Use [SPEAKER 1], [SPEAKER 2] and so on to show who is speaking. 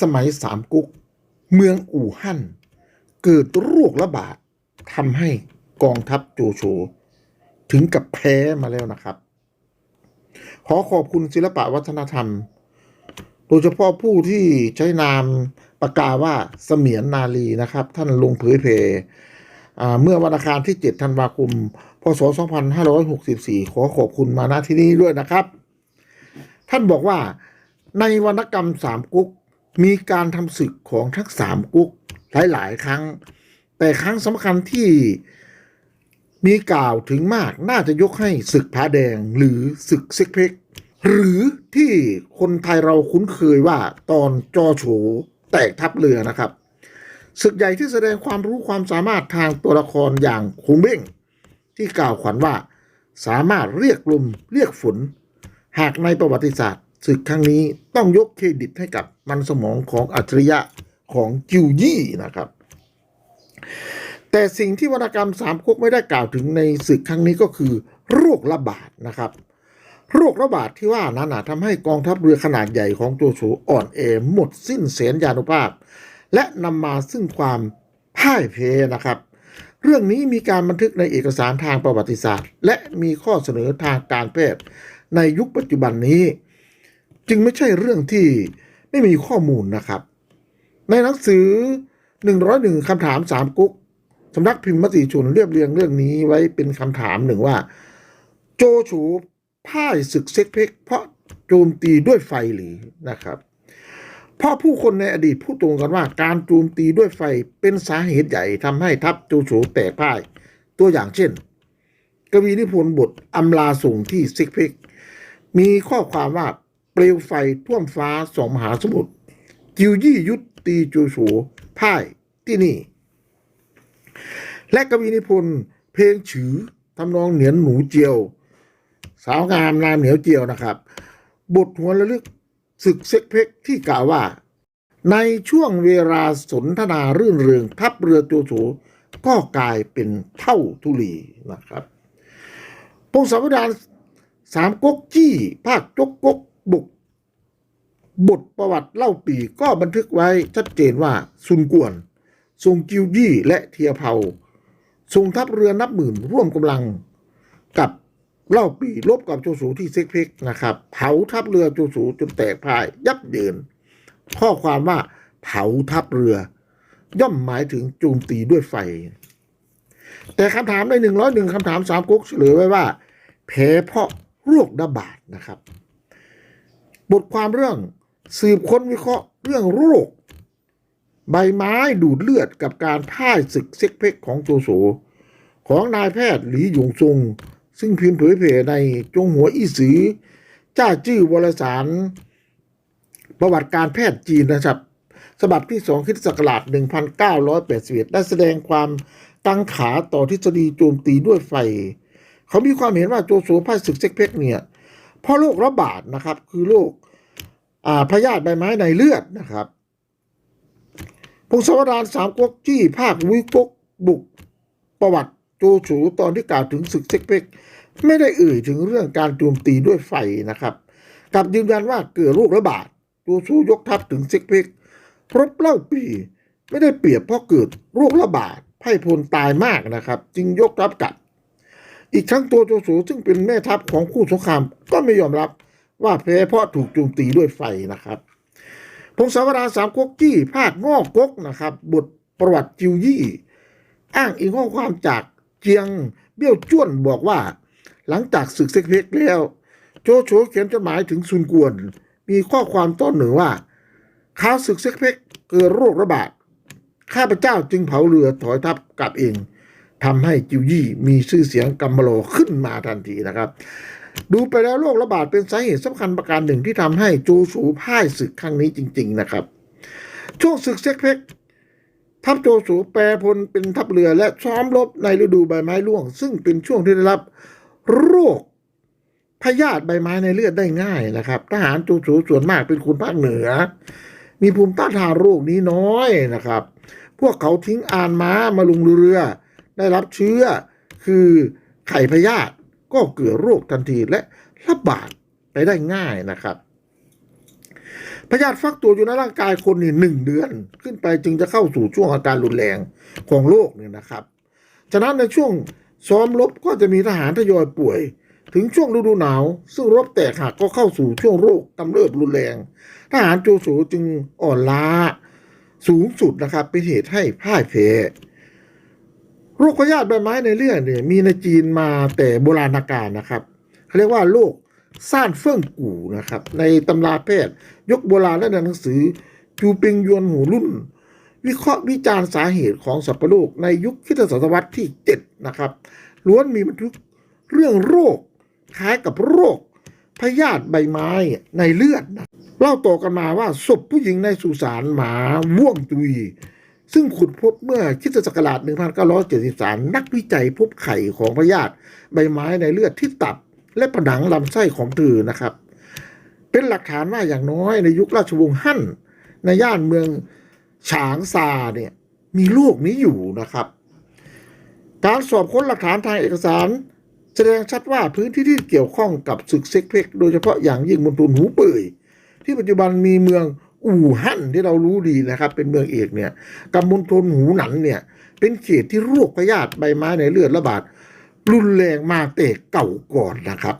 [SPEAKER 1] สมัยสามกุ๊กเมืองอู่ฮั่น เกิดโรคระบาดทำให้กองทัพโจโฉถึงกับแพ้มาแล้วนะครับ ขอขอบคุณศิลปะวัฒนธรรม โดยเฉพาะผู้ที่ใช้นามปากกาว่าเสมียนนาลีนะครับ ท่านลงเผยแผ่อ่าเมื่อวันอังคารที่ 7 ธันวาคม พศ 2564 ขอขอบคุณมาณที่นี้ด้วยนะครับ ท่านบอกว่าในวรรณกรรมสามกุ๊ก มีการทำศึกของทั้งสามกุ๊กหลาย ๆ ครั้ง แต่ครั้งสำคัญที่มีกล่าวถึงมากน่าจะยกให้ศึกผาแดงหรือศึกซิกเพกหรือที่คนไทยเราคุ้นเคยว่าตอนจอโฉแตกทัพเรือนะครับ ศึกใหญ่ที่แสดงความรู้ความสามารถทางตัวละครอย่างคงเบ้งที่กล่าวขวัญว่าสามารถเรียกลมเรียกฝน หากในประวัติศาสตร์ ศึกครั้งนี้ต้องยกเครดิตให้กับมันสมองของอัจฉริยะของจิวยี่นะครับ แต่สิ่งที่วรรณกรรมสามก๊กไม่ได้กล่าวถึงในศึกครั้งนี้ก็คือ โรคระบาดนะครับ โรคระบาดที่ว่านั้นทำให้กองทัพเรือขนาดใหญ่ของโจโฉอ่อนแอหมดสิ้นเสียญยานุภาพ และนำมาซึ่งความพ่ายแพ้นะครับเรื่องนี้มีการบันทึกในเอกสารทางประวัติศาสตร์ และมีข้อเสนอทางการแพทย์ในยุคปัจจุบันนี้ จึงไม่ใช่เรื่องที่ไม่มีข้อมูลนะครับ ในหนังสือ 101คำถามสามกุ๊กสำนักพิมพ์มติชนเรียบเรียงเรื่องนี้ไว้เป็นคำถามหนึ่งว่า โจโฉพ่ายศึกเซ็กเพกเพราะโจมตีด้วยไฟหรือนะครับเพราะผู้คนในอดีตพูดตรงกันว่า การโจมตีด้วยไฟเป็นสาเหตุใหญ่ทำให้ทัพโจโฉแตกพ่าย ตัวอย่างเช่น กวีนิพนธ์บทอำลาส่งที่ซิกเพกมีข้อความว่า เปลวไฟท่วมฟ้าสองมหาสมุทรจิวยี่ยุทธตีโจโฉพ่ายที่นี่ และกวีนิพนธ์เพลงฉือทำนองเหนียนหนูเจียว สาวงามนามเหนียวเจียวนะครับ บทหัวระลึกศึกเซ็กเพกที่กล่าวว่า ในช่วงเวลาสนทนารื่นเริงทัพเรือโจโฉก็กลายเป็นเท่าทุลีนะครับพงศาวดารสามก๊กจี้ภาคจกก๊ก บุกบทประวัติเล่าปีก็บันทึกไว้ชัดเจนว่าซุนกวน ทรงจิวยี่และเทียเผาทรงทัพเรือนับหมื่นร่วมกำลังกับเล่าปีลบกับโจสูที่เซ็กเพกนะครับ เผาทัพเรือโจสูจนแตกพ่ายยับเยิน ข้อความว่าเผาทัพเรือ ย่อมหมายถึงโจมตีด้วยไฟ แต่คำถามในหนึ่งร้อยหนึ่งคำถามสามก๊กเฉลยไว้ว่าแพ้เพราะโรคระบาดนะครับ บทความเรื่อง สืบค้นวิเคราะห์เรื่องโรค ใบไม้ดูดเลือดกับการพ่ายศึกเซ็กเพกของโจโฉของนายแพทย์หลีหยงซงซึ่งพิมพ์เผยแผ่ในจงหัวอี้สือ จ้าจื้อวารสาร ประวัติการแพทย์จีนนะครับฉบับที่สองคริสตศักราช1981 ได้แสดงความกังขาต่อทฤษฎีโจมตีด้วยไฟ เขามีความเห็นว่าโจโฉพ่ายศึกเซ็กเพกเนี่ย เพราะโรคระบาดนะครับ คือโรคพยาธิใบไม้ในเลือดนะครับพงศาวดารสามก๊กจี้ภาควิกกบุกประวัติโจโฉตอนที่กล่าวถึงศึกเซ็กเพกไม่ได้เอ่ยถึงเรื่องการโจมตีด้วยไฟนะครับกลับยืนยันว่าเกิดโรคระบาดโจโฉยกทัพถึงเซ็กเพกรบเล่าปี ไม่ได้เปรียบเพราะเกิดโรคระบาดไพ่พลตายมากนะครับ จึงยกทัพกลับ อีกทั้งตัวโจโฉซึ่งเป็นแม่ทัพของคู่สงครามก็ไม่ยอมรับว่าแพ้เพราะถูกโจมตีด้วยไฟนะครับพงศาวดารสามก๊กจี้ภาคงอกก๊กนะครับ บทประวัติจิวยี่ อ้างอิงข้อความจากเจียงเบี้ยวจ้วนบอกว่า หลังจากศึกเซ็กเพกแล้ว โจโฉเขียนจดหมายถึงซุนกวน มีข้อความต้นหนึ่งว่าข่าวศึกเซ็กเพกเกิดโรคระบาดข้าพเจ้าจึงเผาเรือถอยทัพกลับเอง ทำให้จิวยี่มีชื่อเสียงกำมะโลขึ้นมาทันทีนะครับ ดูไปแล้วโรคระบาดเป็นสาเหตุสำคัญประการหนึ่งที่ทำให้โจโฉพ่ายศึกครั้งนี้จริง ๆ นะครับ ช่วงศึกเซ็กเพ็กทัพโจโฉแปรพลเป็นทัพเรือและซ้อมรบในฤดูใบไม้ร่วง ซึ่งเป็นช่วงที่ได้รับโรคพยาธิใบไม้ในเลือดได้ง่ายนะครับ ทหารโจโฉส่วนมากเป็นคนภาคเหนือ มีภูมิต้านทานโรคนี้น้อยนะครับ พวกเขาทิ้งอานม้ามาลงเรือ ได้รับเชื้อ คือไข่พยาธิก็เกิดโรคทันทีและระบาดไปได้ง่ายนะครับพยาธิฟักตัวอยู่ในร่างกายคนนี่หนึ่งเดือน ขึ้นไปจึงจะเข้าสู่ช่วงอาการรุนแรงของโรคเนี่ยนะครับ ฉะนั้นในช่วงซ้อมรบก็จะมีทหารทยอยป่วย ถึงช่วงฤดูหนาว ซึ่งรบแตกหักก็เข้าสู่ช่วงโรคกำเริบรุนแรง ทหารโจโฉจึงอ่อนล้าสูงสุดนะครับเป็นเหตุให้พ่ายแพ้ โรคพยาธิใบไม้ในเลือดเนี่ยมีในจีนมาแต่โบราณกาลนะครับเขาเรียกว่าโรคซ่านเฟิ่องกู่นะครับ ในตำราแพทย์ ยกโบราณและในหนังสือจูปิงยวนหูรุ่น วิเคราะห์วิจารณ์สาเหตุของสัตว์ประโลกในยุคคริสตศตวรรษที่ 7 นะครับ ล้วนมีบันทึกเรื่องโรคคล้ายกับโรคพยาธิใบไม้ในเลือดนะเล่าต่อกันมาว่าศพผู้หญิงในสุสานหมาว่วงตุย ซึ่งขุดพบเมื่อคริสตศักราช 1973 นักวิจัยพบไข่ของพยาธิใบไม้ในเลือดที่ตับ และผนังลำไส้ของเธอนะครับ เป็นหลักฐานว่าอย่างน้อยในยุคราชวงศ์ฮั่น ในย่านเมืองฉางซาเนี่ยมีโรคนี้อยู่นะครับ การสอบค้นหลักฐานทางเอกสาร แสดงชัดว่าพื้นที่ที่เกี่ยวข้องกับศึกเซ็กเพกโดยเฉพาะอย่างยิ่งมณฑลหูเป่ยที่ปัจจุบันมีเมือง อู่ฮั่นที่เรารู้ดีนะครับ เป็นเมืองเอกเนี่ยกับมณฑลหูหนันเนี่ย เป็นเขตที่โรคพยาธิใบไม้ในเลือดระบาดรุนแรงมากแต่เก่าก่อนนะครับ